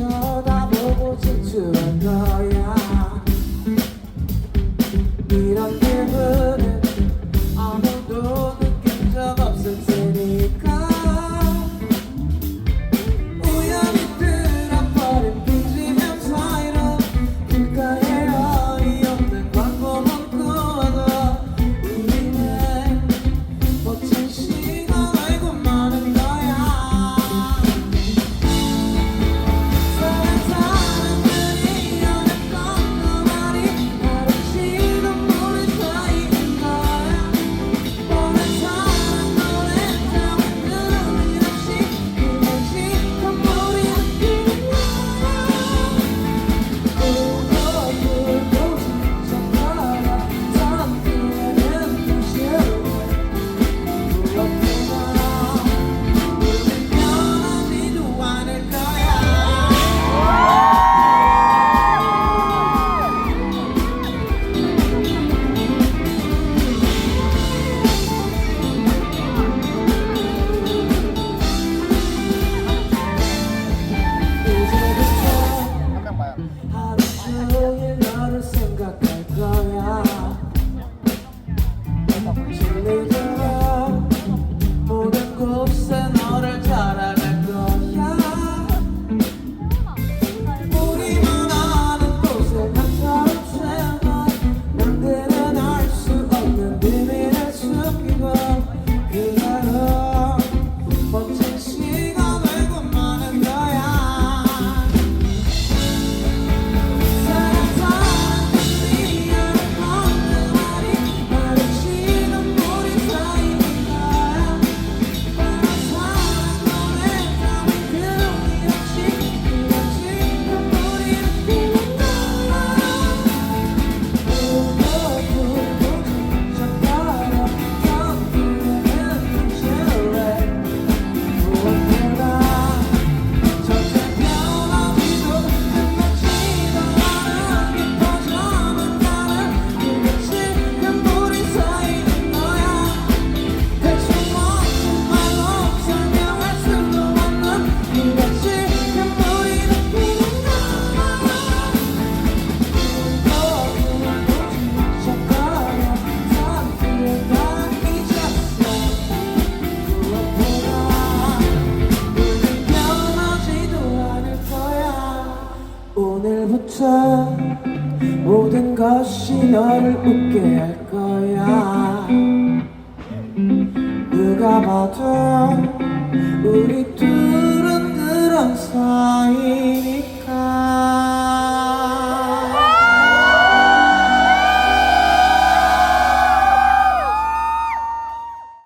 쳐다보고 지투한 너의 Mm-hmm. 없어 모든 것이 너를 웃게 할 거야. 누가 봐도 우리 둘은 그런 사이니까.